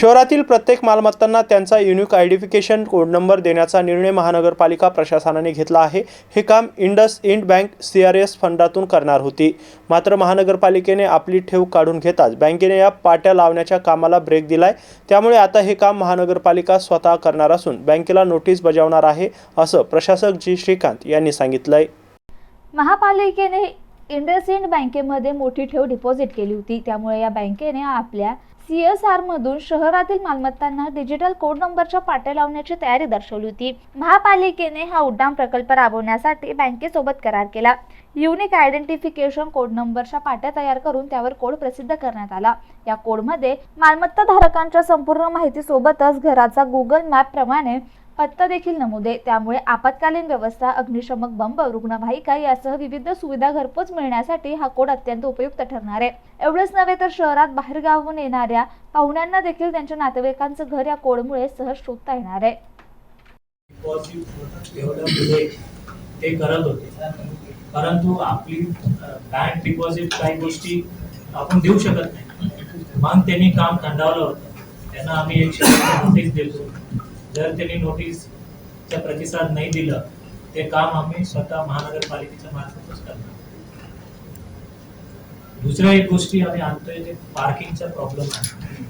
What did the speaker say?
शहरातील प्रत्येक मालमत्तांना त्यांचा युनिक आयडेंटिफिकेशन कोड नंबर देण्याचा निर्णय महानगरपालिका प्रशासनाने घेतला आहे. हे काम IndusInd bank C R S फंडातून करणार होती. मात्र महानगरपालिकेने आपली ठेव काढून घेताच बँकेने या पाट्या लावण्याच्या कामाला ब्रेक दिलाय. त्यामुळे आता हे काम महानगरपालिका स्वतः करणार असून बँकेला नोटीस बजावणार आहे असं प्रशासक जी. श्रीकांत यांनी सांगितलंय. महापालिकेने इंडसइंड बँकेमध्ये मोठी ठेव डिपॉझिट केली होती. त्यामुळे या बँकेने आपल्या सी एस आर मधून शहरातील मालमत्तांना डिजिटल कोड नंबरच्या पाट्या लावण्याची तयारी दर्शवली होती. महापालिकेने हा उड्डाण प्रकल्प राबवण्यासाठी बँकेसोबत करार केला. युनिक आयडेंटिफिकेशन कोड नंबरच्या पाट्या तयार करून त्यावर कोड प्रसिद्ध करण्यात आला. या कोडमध्ये मालमत्ता धारकांच्या संपूर्ण माहितीसोबतच घराचा गुगल मॅप प्रमाणे पत्ता देखील नमूद आहे. त्यामुळे आपत्कालीन व्यवस्था अग्निशमक बंब रुग्णवाहिका यासह विविध सुविधा घरपोच मिळण्यासाठी हा कोड अत्यंत उपयुक्त ठरणार आहे. एवढंच नव्हे तर शहरात बाहेरगावहून येणाऱ्या पाहुण्यांना देखील त्यांच्या नातेवाईकांचं घर या कोडमुळे सहज शोधता येणार आहे. ते करत होते. परंतु आपली बँक डिपॉझिट काही गोष्टी आपण देऊ शकत नाही. मग त्यांनी काम थंडावलं होतं. त्यांना आम्ही एक शेवटची नोटीस देतो. जर त्यांनी नोटीसचा प्रतिसाद नाही दिलं ते काम आम्ही स्वतः महानगरपालिकेच्या मार्फतच करणार. दुसऱ्या एक गोष्टी आम्ही आणतोय ते पार्किंगचा प्रॉब्लेम आहे.